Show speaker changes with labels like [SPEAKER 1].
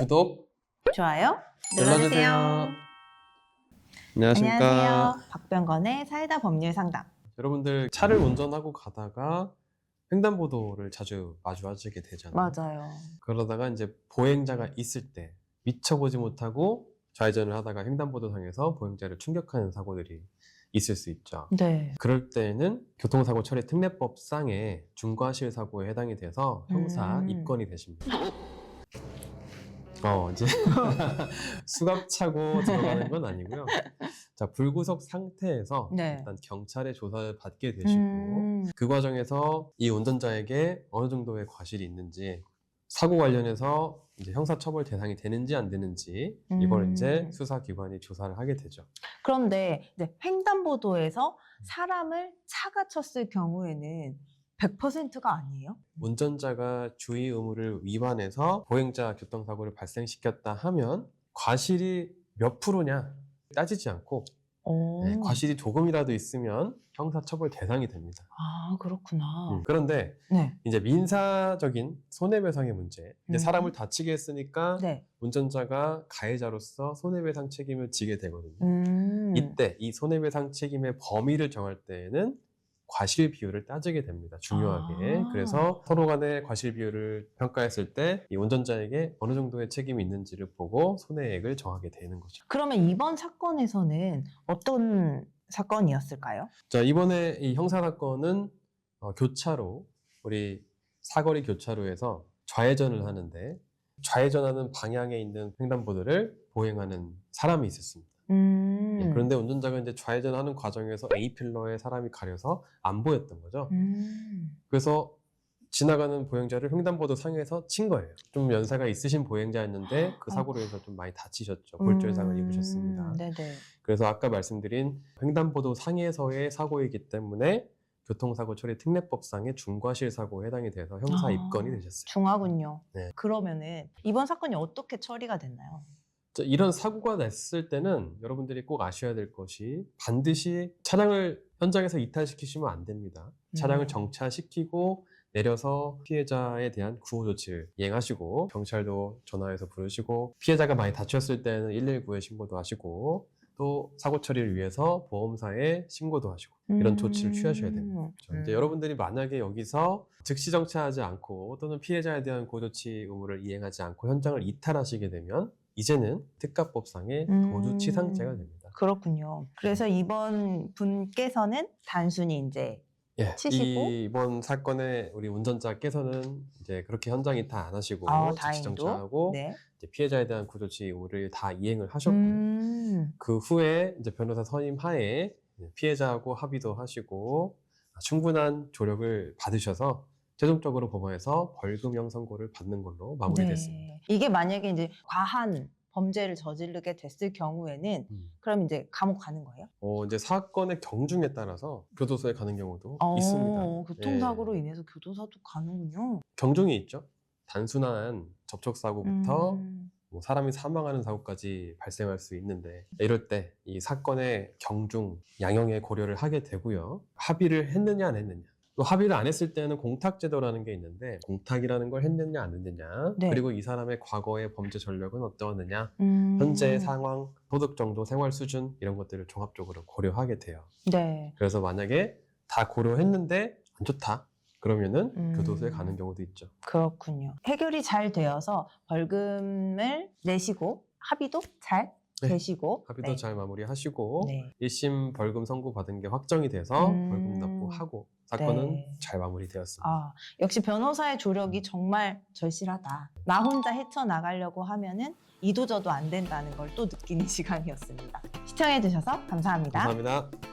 [SPEAKER 1] 구독
[SPEAKER 2] 좋아요
[SPEAKER 1] 눌러주세요. 안녕하십니까.
[SPEAKER 2] 안녕하세요. 박병건의 사이다 법률 상담.
[SPEAKER 1] 여러분들 차를 운전하고 가다가 횡단보도를 자주 마주하시게 되잖아요.
[SPEAKER 2] 맞아요.
[SPEAKER 1] 그러다가 이제 보행자가 있을 때 미처 보지 못하고 좌회전을 하다가 횡단보도 상에서 보행자를 충격하는 사고들이 있을 수 있죠.
[SPEAKER 2] 네.
[SPEAKER 1] 그럴 때는 교통사고 처리 특례법상의 중과실 사고에 해당이 돼서 형사
[SPEAKER 2] 음.
[SPEAKER 1] 입건이 되십니다. 어, 이제 수갑 차고 들어가는 건 아니고요. 자, 불구속 상태에서
[SPEAKER 2] 네.
[SPEAKER 1] 일단 경찰의 조사를 받게 되시고
[SPEAKER 2] 음,
[SPEAKER 1] 그 과정에서 이 운전자에게 어느 정도의 과실이 있는지 사고 관련해서 이제 형사처벌 대상이 되는지 안 되는지 이걸
[SPEAKER 2] 음.
[SPEAKER 1] 이제 수사기관이 조사를 하게 되죠.
[SPEAKER 2] 그런데 이제 횡단보도에서 사람을 차가 쳤을 경우에는 100%가 아니에요?
[SPEAKER 1] 운전자가 주의 의무를 위반해서 보행자 교통사고를 발생시켰다 하면 과실이 몇 프로냐 따지지 않고
[SPEAKER 2] 오.
[SPEAKER 1] 네, 과실이 조금이라도 있으면 형사처벌 대상이 됩니다.
[SPEAKER 2] 아 그렇구나.
[SPEAKER 1] 음, 그런데
[SPEAKER 2] 네.
[SPEAKER 1] 이제 민사적인 손해배상의 문제, 이제
[SPEAKER 2] 음.
[SPEAKER 1] 사람을 다치게 했으니까
[SPEAKER 2] 네.
[SPEAKER 1] 운전자가 가해자로서 손해배상 책임을 지게 되거든요.
[SPEAKER 2] 음.
[SPEAKER 1] 이때 이 손해배상 책임의 범위를 정할 때에는 과실 비율을 따지게 됩니다. 중요하게.
[SPEAKER 2] 아.
[SPEAKER 1] 그래서 서로 간의 과실 비율을 평가했을 때 이 운전자에게 어느 정도의 책임이 있는지를 보고 손해액을 정하게 되는 거죠.
[SPEAKER 2] 그러면 이번 사건에서는 어떤 사건이었을까요?
[SPEAKER 1] 자, 이번에 이 형사 사건은 어, 교차로, 우리 사거리 교차로에서 좌회전을 하는데 좌회전하는 방향에 있는 횡단보도를 보행하는 사람이 있었습니다.
[SPEAKER 2] 음.
[SPEAKER 1] 예, 그런데 운전자가 이제 좌회전하는 과정에서 A 필러에 사람이 가려서 안 보였던 거죠.
[SPEAKER 2] 음.
[SPEAKER 1] 그래서 지나가는 보행자를 횡단보도 상에서 친 거예요. 좀 연세가 있으신 보행자였는데 그 사고로 인해서 좀 많이 다치셨죠. 골절상을
[SPEAKER 2] 음.
[SPEAKER 1] 입으셨습니다.
[SPEAKER 2] 네네.
[SPEAKER 1] 그래서 아까 말씀드린 횡단보도 상에서의 사고이기 때문에 교통사고 처리 특례법상의 중과실 사고에 해당이 돼서 형사
[SPEAKER 2] 아.
[SPEAKER 1] 입건이 되셨어요.
[SPEAKER 2] 중하군요.
[SPEAKER 1] 네.
[SPEAKER 2] 그러면은 이번 사건이 어떻게 처리가 됐나요?
[SPEAKER 1] 자, 이런 사고가 났을 때는 여러분들이 꼭 아셔야 될 것이 반드시 차량을 현장에서 이탈시키시면 안 됩니다. 차량을
[SPEAKER 2] 음.
[SPEAKER 1] 정차시키고 내려서 피해자에 대한 구호 조치를 이행하시고 경찰도 전화해서 부르시고 피해자가 많이 다쳤을 때는 119에 신고도 하시고 또 사고 처리를 위해서 보험사에 신고도 하시고 이런 조치를 취하셔야 됩니다.
[SPEAKER 2] 음.
[SPEAKER 1] 그렇죠. 이제 여러분들이 만약에 여기서 즉시 정차하지 않고 또는 피해자에 대한 구조치 의무를 이행하지 않고 현장을 이탈하시게 되면 이제는 특가법상의
[SPEAKER 2] 음.
[SPEAKER 1] 도주치상죄가 됩니다.
[SPEAKER 2] 그렇군요. 그래서 이번 분께서는 단순히 이제
[SPEAKER 1] 예,
[SPEAKER 2] 치시고?
[SPEAKER 1] 이 이번 사건에 우리 운전자께서는 이제 그렇게 현장 이탈 안 하시고
[SPEAKER 2] 아.
[SPEAKER 1] 정차하고
[SPEAKER 2] 네.
[SPEAKER 1] 이제 피해자에 대한 구조치 의무를 다 이행을 하셨고
[SPEAKER 2] 음.
[SPEAKER 1] 그 후에 이제 변호사 선임 하에 피해자하고 합의도 하시고 충분한 조력을 받으셔서 최종적으로 법원에서 벌금형 선고를 받는 걸로 마무리됐습니다.
[SPEAKER 2] 네. 이게 만약에 이제 과한 범죄를 저지르게 됐을 경우에는
[SPEAKER 1] 음.
[SPEAKER 2] 그럼 이제 감옥 가는 거예요?
[SPEAKER 1] 어, 이제 사건의 경중에 따라서 교도소에 가는 경우도
[SPEAKER 2] 어,
[SPEAKER 1] 있습니다.
[SPEAKER 2] 교통사고로
[SPEAKER 1] 예.
[SPEAKER 2] 인해서 교도소도 가는군요.
[SPEAKER 1] 경중이 있죠. 단순한 접촉 사고부터
[SPEAKER 2] 음.
[SPEAKER 1] 뭐 사람이 사망하는 사고까지 발생할 수 있는데 이럴 때 이 사건의 경중 양형에 고려를 하게 되고요. 합의를 했느냐 안 했느냐. 또 합의를 안 했을 때는 공탁제도라는 게 있는데 공탁이라는 걸 했느냐 안 했느냐
[SPEAKER 2] 네.
[SPEAKER 1] 그리고 이 사람의 과거의 범죄 전력은 어떠느냐
[SPEAKER 2] 음.
[SPEAKER 1] 현재 상황, 소득 정도, 생활 수준 이런 것들을 종합적으로 고려하게 돼요.
[SPEAKER 2] 네.
[SPEAKER 1] 그래서 만약에 다 고려했는데 안 좋다 그러면은
[SPEAKER 2] 음.
[SPEAKER 1] 교도소에 가는 경우도 있죠.
[SPEAKER 2] 그렇군요. 해결이 잘 되어서 벌금을 내시고 합의도 잘
[SPEAKER 1] 네.
[SPEAKER 2] 되시고
[SPEAKER 1] 합의도
[SPEAKER 2] 네.
[SPEAKER 1] 잘 마무리하시고
[SPEAKER 2] 네.
[SPEAKER 1] 1심 벌금 선고 받은 게 확정이 돼서
[SPEAKER 2] 음.
[SPEAKER 1] 벌금 납부하고 사건은
[SPEAKER 2] 네.
[SPEAKER 1] 잘 마무리되었습니다.
[SPEAKER 2] 아, 역시 변호사의 조력이 정말 절실하다. 나 혼자 헤쳐나가려고 하면은 이도저도 안 된다는 걸 또 느끼는 시간이었습니다. 시청해주셔서 감사합니다.
[SPEAKER 1] 감사합니다.